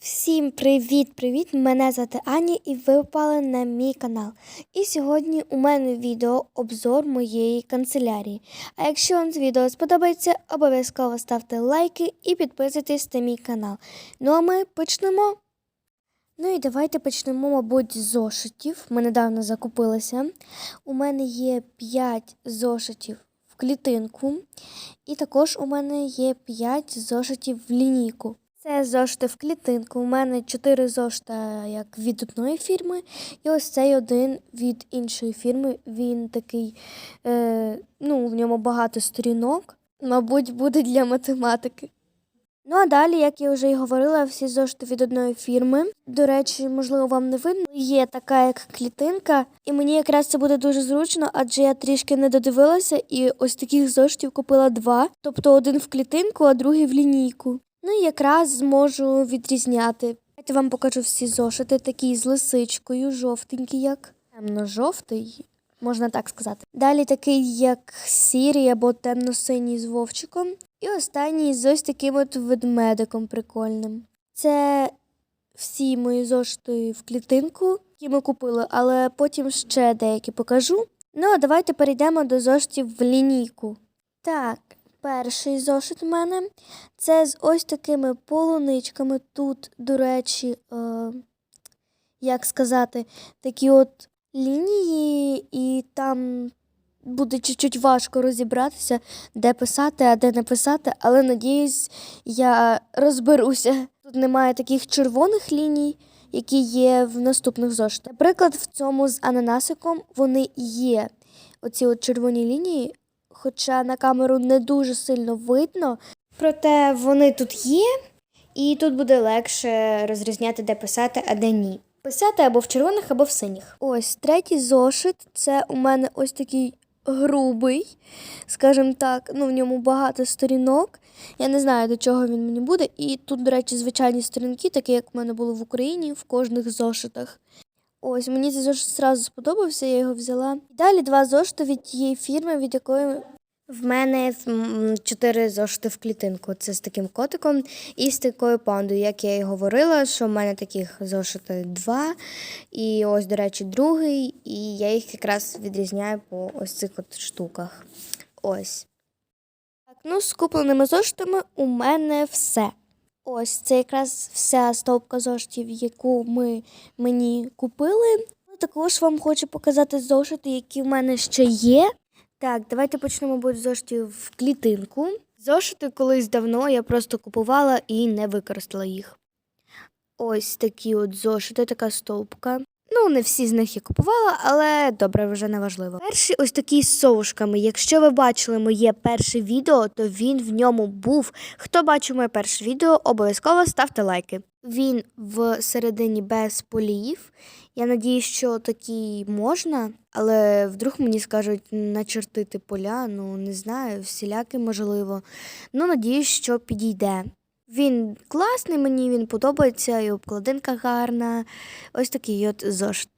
Всім привіт-привіт! Мене звати Аня і ви попали на мій канал. І сьогодні у мене відео обзор моєї канцелярії. А якщо вам це відео сподобається, обов'язково ставте лайки і підписуйтесь на мій канал. Ну а ми почнемо. Ну і давайте почнемо, мабуть, з зошитів. Ми недавно закупилися. У мене є 5 зошитів в клітинку, і також у мене є 5 зошитів в лінійку. Це зошити в клітинку. У мене 4 зошита як від одної фірми, і ось цей один від іншої фірми. Він такий, е, ну, в ньому багато сторінок, мабуть, буде для математики. Ну а далі, як я вже і говорила, всі зошити від одної фірми. До речі, можливо, вам не видно. Є така як клітинка, і мені якраз це буде дуже зручно, адже я трішки не додивилася, і ось таких зошитів купила два. Тобто один в клітинку, а другий в лінійку. Ну і якраз зможу відрізняти. Давайте вам покажу всі зошити, такі з лисичкою, жовтенький, як темно-жовтий, можна так сказати. Далі такий, як сірий або темно-синій з вовчиком. І останній з ось таким от ведмедиком прикольним. Це всі мої зошити в клітинку, які ми купили, але потім ще деякі покажу. Ну, а давайте перейдемо до зошитів в лінійку. Так, перший зошит у мене це з ось такими полуничками. Тут, до речі, е, як сказати, такі от лінії, і там буде чуть-чуть важко розібратися, де писати, а де не писати, але надіюсь, я розберуся. Тут немає таких червоних ліній, які є в наступних зошитах. Наприклад, в цьому з ананасиком вони є оці от червоні лінії, хоча на камеру не дуже сильно видно. Проте вони тут є, і тут буде легше розрізняти, де писати, а де ні. Писати або в червоних, або в синіх. Ось третій зошит це у мене ось такий грубий, скажімо так, ну в ньому багато сторінок. Я не знаю, до чого він мені буде. І тут, до речі, звичайні сторінки, такі як в мене було в Україні, в кожних зошитах. Ось мені цей зошит зразу сподобався, я його взяла. Далі два зошити від тієї фірми, від якої в мене чотири зошити в клітинку. Це з таким котиком і з такою пандою. Як я і говорила, що в мене таких зошити два. І ось, до речі, другий. І я їх якраз відрізняю по ось цих от штуках. Ось. Так, ну, з купленими зошитами у мене все. Ось це якраз вся стовпка зошитів, яку ми мені купили. Ну, Також вам хочу показати зошити, які в мене ще є. Так, давайте почнемо бути зошитів в клітинку. Зошити колись давно я просто купувала і не використала їх. Ось такі от зошити, така стовпка. Ну, не всі з них я купувала, але добре, вже не важливо. Перший ось такий з совушками. Якщо ви бачили моє перше відео, то він в ньому був. Хто бачив моє перше відео, обов'язково ставте лайки. Він в середині без поліїв. Я надію, що такі можна, але вдруг мені скажуть начертити поля, ну не знаю, всіляки можливо. Ну, надіюсь, що підійде. Він класний, мені він подобається, і обкладинка гарна. Ось такий от зошит.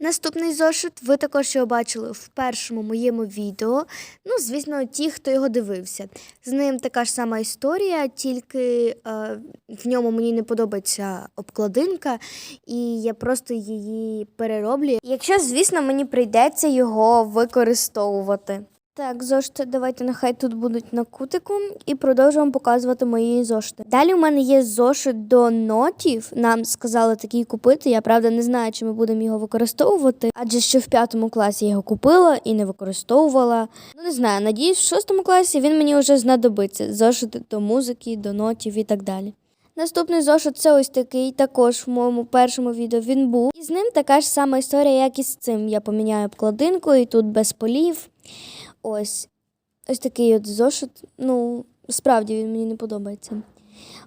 Наступний зошит ви також його бачили в першому моєму відео. Ну, звісно, ті, хто його дивився. З ним така ж сама історія, тільки е, в ньому мені не подобається обкладинка, і я просто її перероблю. Якщо, звісно, мені прийдеться його використовувати. Так, зошити, давайте нехай тут будуть на кутику і продовжуємо показувати мої зошити. Далі у мене є зошит до нотів. Нам сказали такий купити. Я правда не знаю, чи ми будемо його використовувати, адже ще в п'ятому класі я його купила і не використовувала. Ну не знаю, надіюсь, в шостому класі він мені вже знадобиться. Зошити до музики, до нотів і так далі. Наступний зошит це ось такий, також в моєму першому відео він був. І з ним така ж сама історія, як і з цим. Я поміняю обкладинку, і тут без полів. Ось. Ось такий от зошит. Ну, справді він мені не подобається.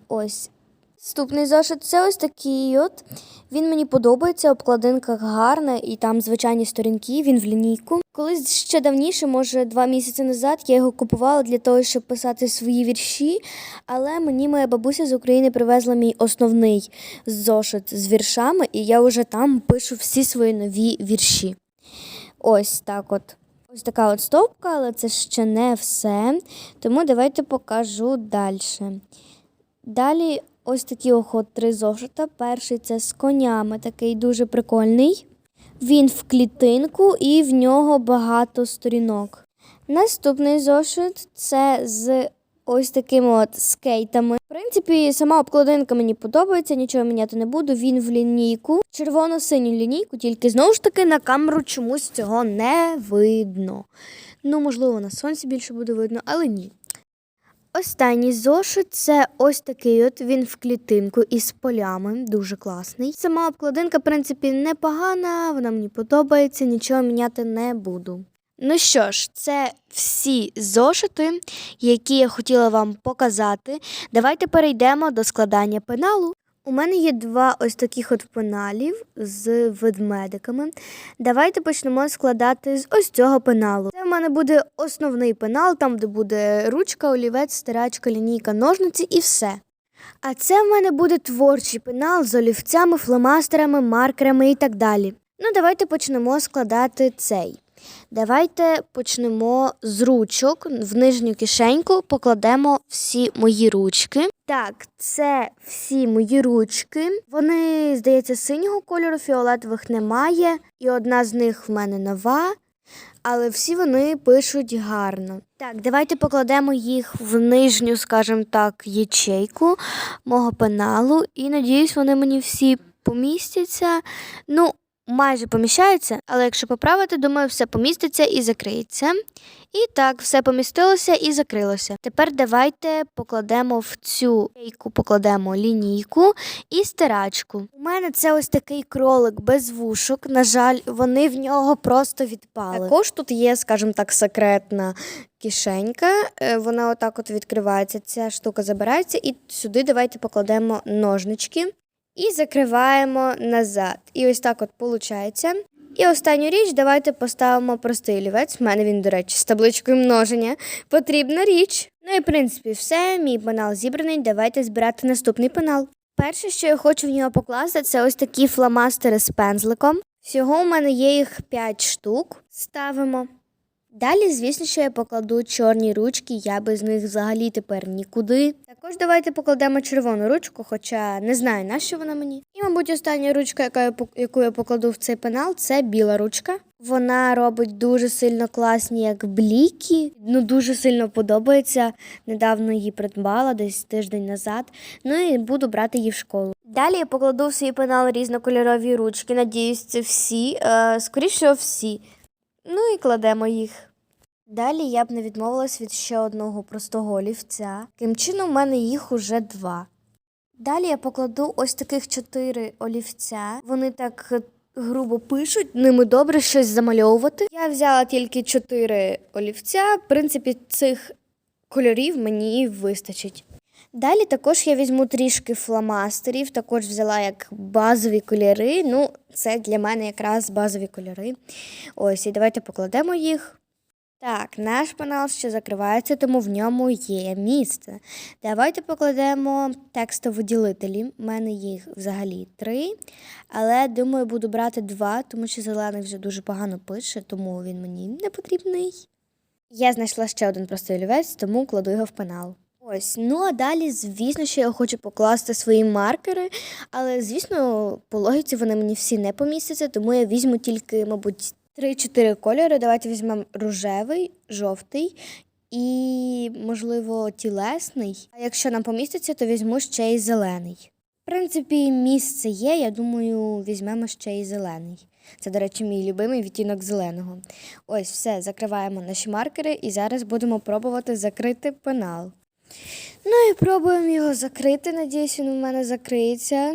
Ось. Наступний зошит це ось такий от. Він мені подобається, обкладинка гарна, і там звичайні сторінки, він в лінійку. Колись ще давніше, може два місяці назад, я його купувала для того, щоб писати свої вірші, але мені моя бабуся з України привезла мій основний зошит з віршами, і я вже там пишу всі свої нові вірші. Ось так от. Ось така от стовпка, але це ще не все. Тому давайте покажу далі. Далі ось такі охот три зошита. Перший це з конями, такий дуже прикольний. Він в клітинку і в нього багато сторінок. Наступний зошит це з ось такими от скейтами. В принципі, сама обкладинка мені подобається, нічого міняти не буду. Він в лінійку, червоно-синю лінійку, тільки знову ж таки на камеру чомусь цього не видно. Ну, можливо, на сонці більше буде видно, але ні. Останній зошит це ось такий от він в клітинку із полями, дуже класний. Сама обкладинка, в принципі, непогана, вона мені подобається, нічого міняти не буду. Ну що ж, це всі зошити, які я хотіла вам показати. Давайте перейдемо до складання пеналу. У мене є два ось таких от пеналів з ведмедиками. Давайте почнемо складати з ось цього пеналу. Це в мене буде основний пенал, там де буде ручка, олівець, стирачка, лінійка, ножниці і все. А це в мене буде творчий пенал з олівцями, фломастерами, маркерами і так далі. Ну, давайте почнемо складати цей. Давайте почнемо з ручок. В нижню кишеньку покладемо всі мої ручки. Так, це всі мої ручки. Вони, здається, синього кольору, фіолетових немає. І одна з них в мене нова. Але всі вони пишуть гарно. Так, давайте покладемо їх в нижню, скажімо так, ячейку мого пеналу. І надіюсь, вони мені всі помістяться. Ну, майже поміщаються, але якщо поправити, думаю, все поміститься і закриється. І так, все помістилося і закрилося. Тепер давайте покладемо в цю ячейку, покладемо лінійку і стирачку. У мене це ось такий кролик без вушок. На жаль, вони в нього просто відпали. Також тут є, скажімо так, секретна кишенька. Е, Вона отак от відкривається. Ця штука забирається, і сюди давайте покладемо ножнички. І закриваємо назад. І ось так от виходить. І останню річ давайте поставимо простий олівець. У мене він, до речі, з табличкою множення. Потрібна річ. Ну і в принципі все. Мій пенал зібраний. Давайте збирати наступний пенал. Перше, що я хочу в нього покласти, це ось такі фломастери з пензликом. Всього у мене є їх 5 штук. Ставимо. Далі, звісно, що я покладу чорні ручки, я без них взагалі тепер нікуди. Також давайте покладемо червону ручку, хоча не знаю, на що вона мені. І, мабуть, остання ручка, яка я, яку я покладу в цей пенал, це біла ручка. Вона робить дуже сильно класні, як бліки. Ну, дуже сильно подобається. Недавно її придбала, десь тиждень назад. Ну і буду брати її в школу. Далі я покладу в свій пенал різнокольорові ручки. Надіюсь, це всі. Е, скоріше всі. Ну і кладемо їх. Далі я б не відмовилась від ще одного простого олівця. Таким чином, у мене їх уже два. Далі я покладу ось таких чотири олівця. Вони так е, грубо пишуть, ними добре щось замальовувати. Я взяла тільки чотири олівця. В принципі, цих кольорів мені вистачить. Далі також я візьму трішки фломастерів, також взяла як базові кольори. Ну, це для мене якраз базові кольори. Ось, і давайте покладемо їх. Так, наш панел ще закривається, тому в ньому є місце. Давайте покладемо текстоводілителі. У мене їх взагалі три, але думаю, буду брати два, тому що зелений вже дуже погано пише, тому він мені не потрібний. Я знайшла ще один простий олівець, тому кладу його в пенал. Ось, ну а далі, звісно, що я хочу покласти свої маркери, але, звісно, по логіці вони мені всі не помістяться, тому я візьму тільки, мабуть, 3-4 кольори. Давайте візьмемо рожевий, жовтий і, можливо, тілесний. А якщо нам поміститься, то візьму ще й зелений. В принципі, місце є, я думаю, візьмемо ще й зелений. Це, до речі, мій любимий відтінок зеленого. Ось, все, закриваємо наші маркери і зараз будемо пробувати закрити пенал. Ну і пробуємо його закрити. Надіюсь, він у мене закриється.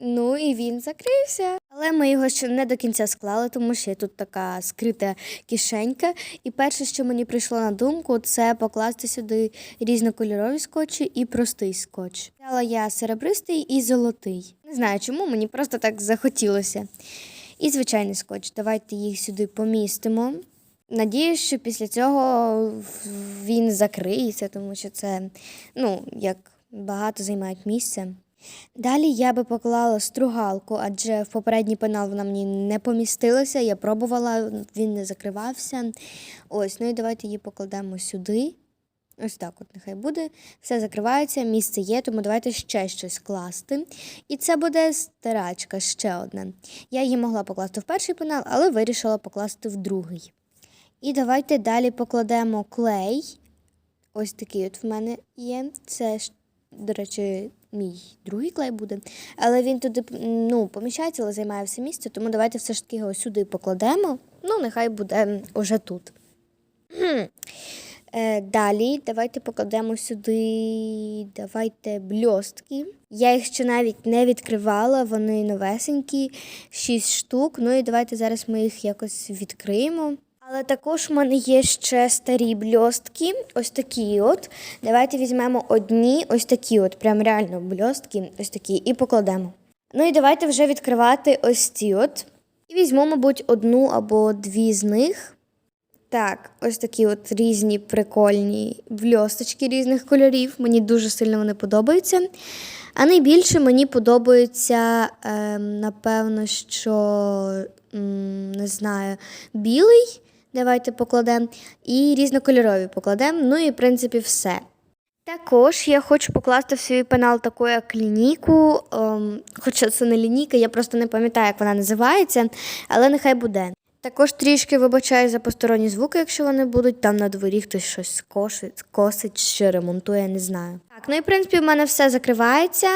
Ну і він закрився. Але ми його ще не до кінця склали, тому що є тут така скрита кишенька. І перше, що мені прийшло на думку, це покласти сюди різнокольорові скотчі і простий скотч. Взяла я серебристий і золотий. Не знаю чому, мені просто так захотілося. І звичайний скотч. Давайте їх сюди помістимо. Надіюсь, що після цього він закриється, тому що це ну, як багато займають місця. Далі я би поклала стругалку, адже в попередній пенал вона мені не помістилася. Я пробувала, він не закривався. Ось, ну і давайте її покладемо сюди. Ось так от нехай буде. Все закривається, місце є, тому давайте ще щось класти. І це буде стирачка, ще одна. Я її могла покласти в перший пенал, але вирішила покласти в другий. І давайте далі покладемо клей. Ось такий от в мене є. Це, до речі, мій другий клей буде. Але він туди ну, поміщається, але займає все місце, тому давайте все ж таки його сюди покладемо. Ну, нехай буде уже тут. Е, далі давайте покладемо сюди. Давайте бльостки. Я їх ще навіть не відкривала, вони новесенькі, 6 штук. Ну і давайте зараз ми їх якось відкриємо. Але також в мене є ще старі бльостки, ось такі от. Давайте візьмемо одні, ось такі от, прям реально бльостки, ось такі, і покладемо. Ну і давайте вже відкривати ось ці от. І візьму, мабуть, одну або дві з них. Так, ось такі от різні прикольні бльосточки різних кольорів. Мені дуже сильно вони подобаються. А найбільше мені подобається, ем, напевно, що м, не знаю, білий. Давайте покладемо. І різнокольорові покладемо. Ну і в принципі все. Також я хочу покласти в свій пенал таку як лінійку, ем, хоча це не лінійка, я просто не пам'ятаю, як вона називається, але нехай буде. Також трішки вибачаю за посторонні звуки, якщо вони будуть. Там на дворі хтось щось косить, косить чи ремонтує, не знаю. Так, ну і в принципі в мене все закривається.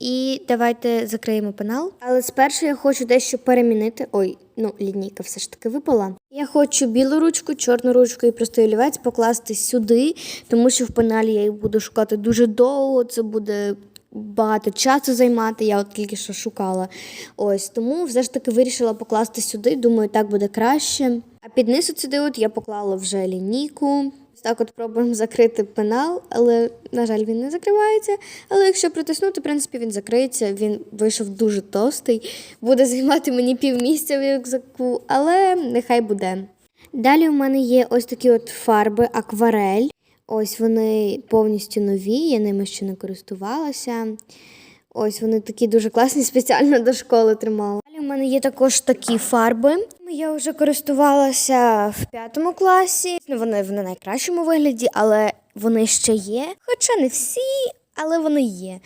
І давайте закриємо пенал. Але спершу я хочу дещо перемінити. Ой, ну лінійка все ж таки випала. Я хочу білу ручку, чорну ручку і простий олівець покласти сюди, тому що в пеналі я їх буду шукати дуже довго. Це буде багато часу займати. Я от тільки що шукала. Ось тому все ж таки вирішила покласти сюди. Думаю, так буде краще. А під низ сюди от я поклала вже лінійку. Так от пробуємо закрити пенал, але, на жаль, він не закривається. Але якщо притиснути, в принципі, він закриється. Він вийшов дуже товстий. Буде займати мені півмісця в рюкзаку, але нехай буде. Далі у мене є ось такі от фарби акварель. Ось вони повністю нові, я ними ще не користувалася. Ось вони такі дуже класні, спеціально до школи тримала. У мене є також такі фарби. Я вже користувалася в п'ятому класі. Ну, вони в не найкращому вигляді, але вони ще є. Хоча не всі, але вони є.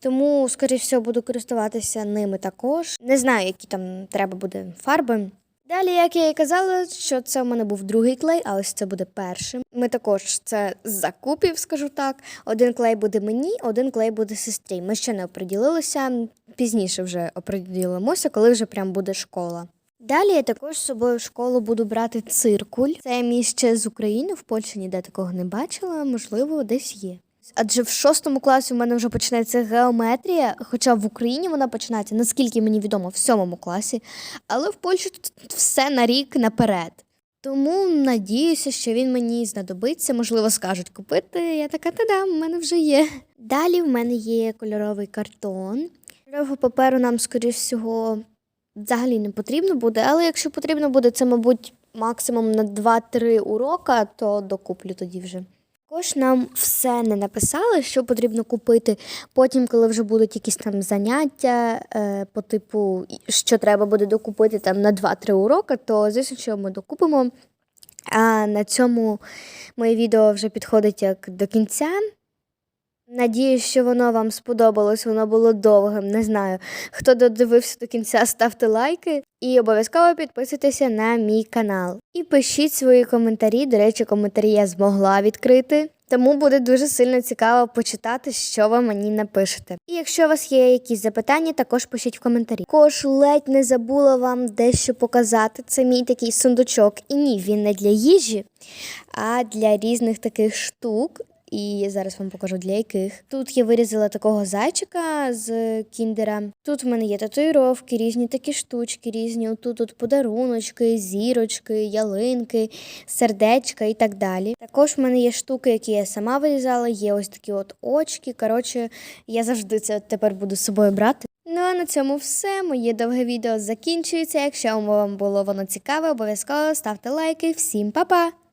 Тому, скоріш всього, буду користуватися ними також. Не знаю, які там треба буде фарби. Далі, як я і казала, що це в мене був другий клей, а ось це буде першим. Ми також це закупів, скажу так. Один клей буде мені, один клей буде сестрі. Ми ще не оприділилися. Пізніше вже оприділимося, коли вже прям буде школа. Далі я також з собою в школу буду брати циркуль. Це мій ще з України, в Польщі ніде такого не бачила, можливо, десь є. Адже в шостому класі у мене вже починається геометрія, хоча в Україні вона починається, наскільки мені відомо, в сьомому класі, але в Польщі тут все на рік наперед. Тому надіюся, що він мені знадобиться, можливо, скажуть купити. Я така та-дам, в мене вже є. Далі в мене є кольоровий картон. Кольорового паперу нам, скоріш всього, взагалі не потрібно буде, але якщо потрібно буде, це, мабуть, максимум на 2-3 урока, то докуплю тоді вже. Також нам все не написали, що потрібно купити. Потім, коли вже будуть якісь там заняття е, по типу, що треба буде докупити там на 2-3 уроки, то звісно, що ми докупимо. А на цьому моє відео вже підходить як до кінця. Надіюсь, що воно вам сподобалось, воно було довгим. Не знаю. Хто додивився до кінця, ставте лайки і обов'язково підписуйтеся на мій канал. І пишіть свої коментарі. До речі, коментарі я змогла відкрити. Тому буде дуже сильно цікаво почитати, що ви мені напишете. І якщо у вас є якісь запитання, також пишіть в коментарі. Також ледь не забула вам дещо показати. Це мій такий сундучок. І ні, він не для їжі, а для різних таких штук. І зараз вам покажу для яких. Тут я вирізала такого зайчика з кіндера. Тут в мене є татуїровки, різні такі штучки, різні. Тут тут подаруночки, зірочки, ялинки, сердечка і так далі. Також в мене є штуки, які я сама вирізала. Є ось такі от очки. Коротше, я завжди це тепер буду з собою брати. Ну а на цьому все. Моє довге відео закінчується. Якщо вам було воно цікаве, обов'язково ставте лайки. Всім па-па!